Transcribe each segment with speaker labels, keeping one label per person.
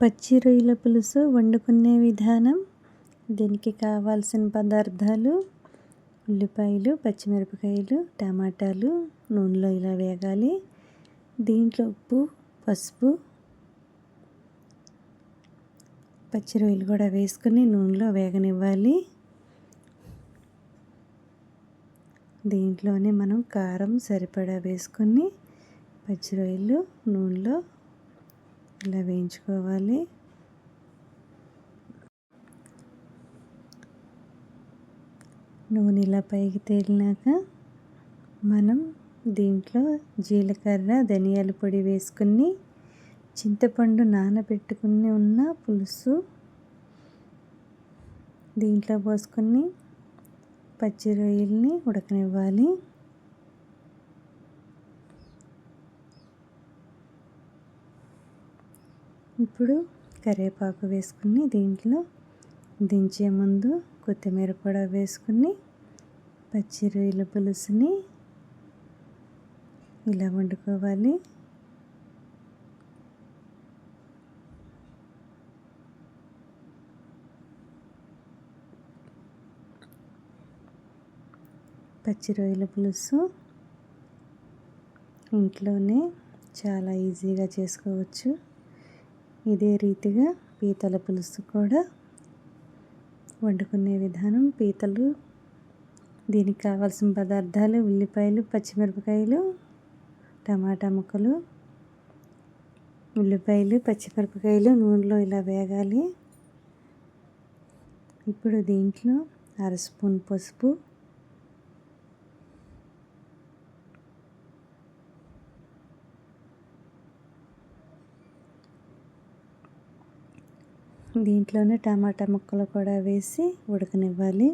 Speaker 1: పచ్చి రొయ్యల పులుసు వండుకునే విధానం దీనికి కావాల్సిన పదార్థాలు ఉల్లిపాయలు పచ్చిమిరపకాయలు టమాటాలు నూనెలో ఇలా వేగాలి. దీంట్లో ఉప్పు పసుపు పచ్చి రొయ్యలు కూడా వేసుకుని నూనెలో వేగనివ్వాలి. దీంట్లోనే మనం కారం సరిపడా వేసుకొని పచ్చి రొయ్యలు నూనెలో ఇలా వేయించుకోవాలి. నూనె ఇలా పైకి తేలినాక మనం దీంట్లో జీలకర్ర ధనియాల పొడి వేసుకుని చింతపండు నానబెట్టుకుని ఉన్న పులుసు దీంట్లో పోసుకొని పచ్చి రొయ్యల్ని ఉడకనివ్వాలి. ఇప్పుడు కరివేపాకు వేసుకుని దీంట్లో దించే ముందు కొత్తిమీర కూడా వేసుకుని పచ్చి రొయ్యల పులుసుని ఇలా వండుకోవాలి. పచ్చి రొయ్యల పులుసు ఇంట్లోనే చాలా ఈజీగా చేసుకోవచ్చు. ఇదే రీతిగా పీతల పులుసు కూడా వండుకునే విధానం. పీతలు దీనికి కావాల్సిన పదార్థాలు ఉల్లిపాయలు పచ్చిమిరపకాయలు టమాటా ముక్కలు ఉల్లిపాయలు పచ్చిమిరపకాయలు నూనెలో ఇలా వేగాలి. ఇప్పుడు దీంట్లో అర స్పూన్ పసుపు దీంట్లోనే టమాటా ముక్కలు కూడా వేసి ఉడకనివ్వాలి.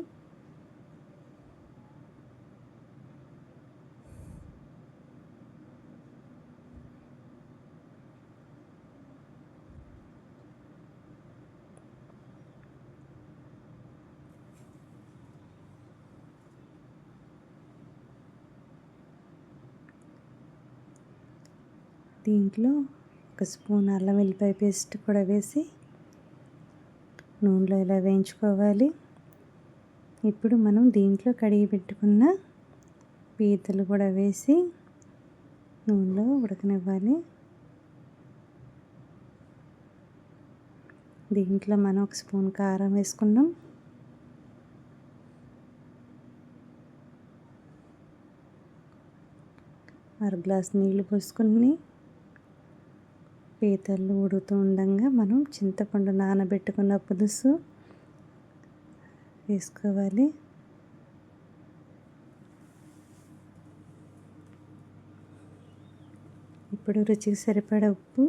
Speaker 1: దీంట్లో ఒక స్పూన్ అల్లం వెల్లిపాయ పేస్ట్ కూడా వేసి నూనెలో ఇలా వేయించుకోవాలి? ఇప్పుడు మనం దీంట్లో కడిగి పెట్టుకున్న పీతలు కూడా వేసి నూనెలో ఉడకనివ్వాలి. దీంట్లో మనం ఒక స్పూన్ కారం వేసుకున్నాం. అర గ్లాస్ నీళ్ళు పోసుకుని పీతలు ఉడుతూ ఉండగా మనం చింతపండు నానబెట్టుకున్న పులుసు వేసుకోవాలి. ఇప్పుడు రుచికి సరిపడా ఉప్పు.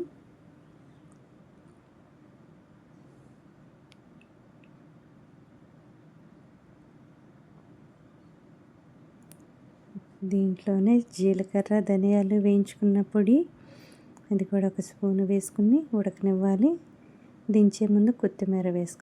Speaker 1: దీంట్లోనే జీలకర్ర ధనియాలు వేయించుకున్న పొడి. అది కూడా ఒక స్పూన్ వేసుకుని ఉడకనివ్వాలి. దించే ముందు కొత్తిమీర వేసుకోవాలి